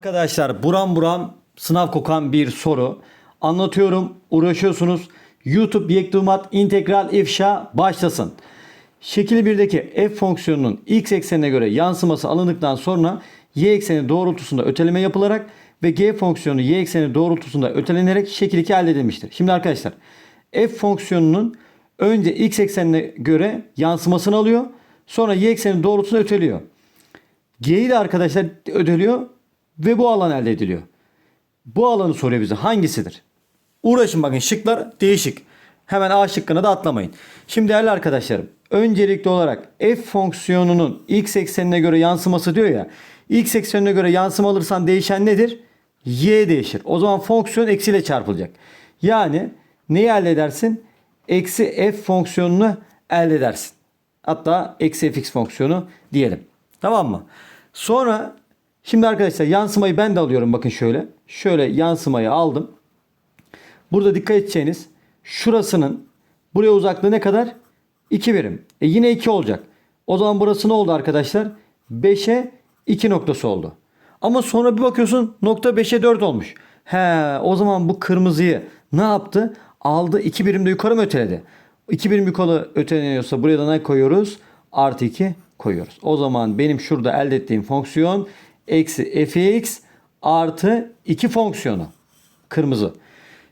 Arkadaşlar buram buram sınav kokan bir soru. Anlatıyorum, uğraşıyorsunuz. YouTube yektumat integral ifşa başlasın. Şekil 1'deki f fonksiyonunun x eksenine göre yansıması alındıktan sonra y ekseni doğrultusunda öteleme yapılarak ve g fonksiyonu y ekseni doğrultusunda ötelenerek şekil 2 elde edilmiştir. Şimdi arkadaşlar f fonksiyonunun önce x eksenine göre yansımasını alıyor. Sonra y ekseni doğrultusunda öteliyor. G'yi de arkadaşlar ödeliyor ve bu alan elde ediliyor. Bu alanı soruyor bize hangisidir? Uğraşın bakın şıklar değişik. Hemen A şıkkına da atlamayın. Şimdi değerli arkadaşlarım öncelikli olarak f fonksiyonunun x eksenine göre yansıması diyor ya. X eksenine göre yansıma alırsan değişen nedir? Y değişir. O zaman fonksiyon eksiyle çarpılacak. Yani neyi elde edersin? Eksi f fonksiyonunu elde edersin. Hatta eksi fx fonksiyonu diyelim. Tamam mı? Sonra şimdi arkadaşlar yansımayı ben de alıyorum bakın şöyle. Şöyle yansımayı aldım. Burada dikkat edeceğiniz şurasının buraya uzaklığı ne kadar? 2 birim. E yine 2 olacak. O zaman burası ne oldu arkadaşlar? 5'e 2 noktası oldu. Ama sonra bir bakıyorsun nokta 5'e 4 olmuş. He o zaman bu kırmızıyı ne yaptı? Aldı 2 birim de yukarı mı öteledi? 2 birim yukarı öteleniyorsa buraya da ne koyuyoruz? Artı 2 koyuyoruz. O zaman benim şurada elde ettiğim fonksiyon eksi fx artı 2 fonksiyonu. Kırmızı.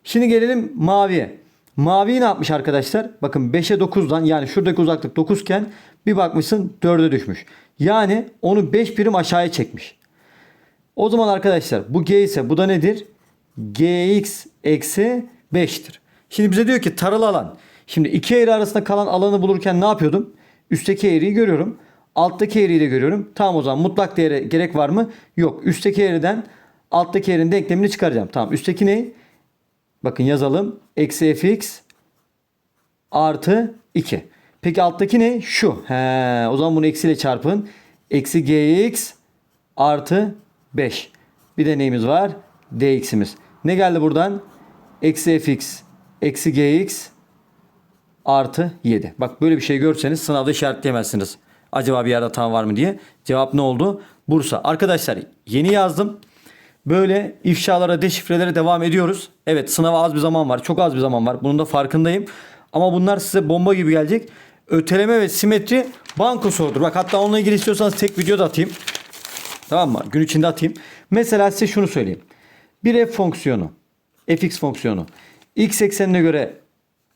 Şimdi gelelim maviye. Mavi ne yapmış arkadaşlar? Bakın 5'e 9'dan yani şuradaki uzaklık 9 iken bir bakmışsın 4'e düşmüş. Yani onu 5 birim aşağıya çekmiş. O zaman arkadaşlar bu g ise bu da nedir? gx eksi 5'tir. Şimdi bize diyor ki taralı alan. Şimdi iki eğri arasında kalan alanı bulurken ne yapıyordum? Üstteki eğriyi görüyorum. Alttaki eğriyi de görüyorum. Tamam o zaman mutlak değere gerek var mı? Yok. Üstteki eğriden alttaki eğrinin denklemini çıkaracağım. Tamam. Üstteki ne? Bakın yazalım. Eksi fx artı 2. Peki alttaki ne? Şu. He, o zaman bunu eksiyle çarpın. Eksi gx artı 5. Bir de neyimiz var? dx'imiz. Ne geldi buradan? Eksi fx eksi gx artı 7. Bak böyle bir şey görseniz sınavda işaretleyemezsiniz. Acaba bir yerde hata var mı diye. Cevap ne oldu? Bursa. Arkadaşlar yeni yazdım. Böyle ifşalara, deşifrelere devam ediyoruz. Evet sınava az bir zaman var. Çok az bir zaman var. Bunun da farkındayım. Ama bunlar size bomba gibi gelecek. Öteleme ve simetri banko sorudur. Bak hatta onunla ilgili istiyorsanız tek video da atayım. Tamam mı? Gün içinde atayım. Mesela size şunu söyleyeyim. Bir f fonksiyonu, fx fonksiyonu x eksenine göre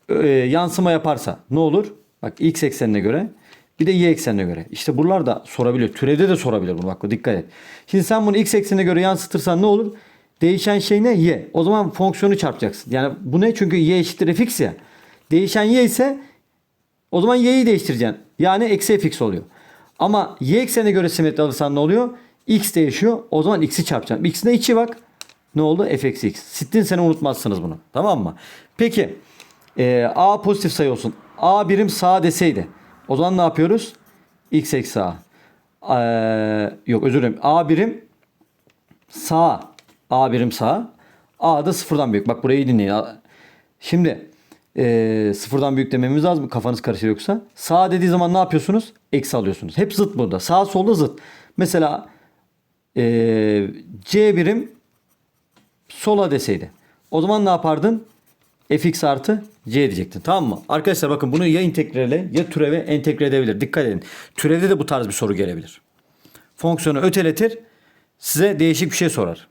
e, yansıma yaparsa ne olur? Bak x eksenine göre bir de y eksenine göre. İşte buralar da sorabilir. Türevde de sorabilir bunu. Bak dikkat et. Şimdi sen bunu x eksenine göre yansıtırsan ne olur? Değişen şey ne? Y. O zaman fonksiyonu çarpacaksın. Yani bu ne? Çünkü y eşittir fx ya. Değişen y ise o zaman y'yi değiştireceksin. Yani eksi fx oluyor. Ama y eksenine göre simetri alırsan ne oluyor? x değişiyor. O zaman x'i çarpacaksın. X'in de içi bak. Ne oldu? f eksi x. Sittin sene unutmazsınız bunu. Tamam mı? Peki. e, a pozitif sayı olsun. a birim sağ deseydi. O zaman ne yapıyoruz? x eksi a. Ee, yok özür dilerim. a birim sağ. a birim sağ. a da sıfırdan büyük. Bak burayı dinleyin. Şimdi e, sıfırdan büyük dememiz lazım. Kafanız karışır yoksa. Sağ dediği zaman ne yapıyorsunuz? Eksi alıyorsunuz. Hep zıt burada. Sağ solda zıt. Mesela e, c birim sola deseydi. O zaman ne yapardın? Fx artı c diyecektin. Tamam mı? Arkadaşlar bakın bunu ya integrale ya türeve entegre edebilir. Dikkat edin. Türevde de bu tarz bir soru gelebilir. Fonksiyonu öteletir. Size değişik bir şey sorar.